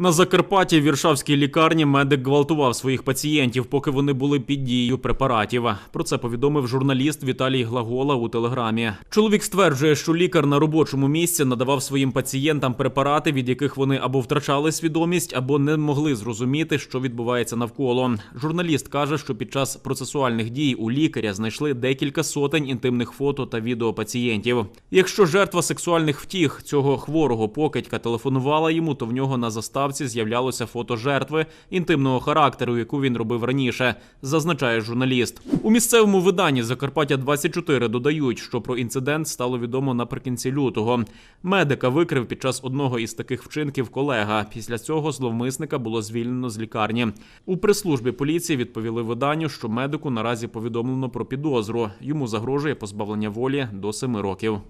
На Закарпатті в Віршавській лікарні медик гвалтував своїх пацієнтів, поки вони були під дією препаратів. Про це повідомив журналіст Віталій Глагола у телеграмі. Чоловік стверджує, що лікар на робочому місці надавав своїм пацієнтам препарати, від яких вони або втрачали свідомість, або не могли зрозуміти, що відбувається навколо. Журналіст каже, що під час процесуальних дій у лікаря знайшли декілька сотень інтимних фото та відео пацієнтів. Якщо жертва сексуальних втіх цього хворого покидька телефонувала йому, то в нього на заставці з'являлося фото жертви інтимного характеру, яку він робив раніше, зазначає журналіст. У місцевому виданні Закарпаття 24 додають, що про інцидент стало відомо наприкінці лютого. Медика викрив під час одного із таких вчинків колега. Після цього зловмисника було звільнено з лікарні. У прес-службі поліції відповіли виданню, що медику наразі повідомлено про підозру. Йому загрожує позбавлення волі до 7 років.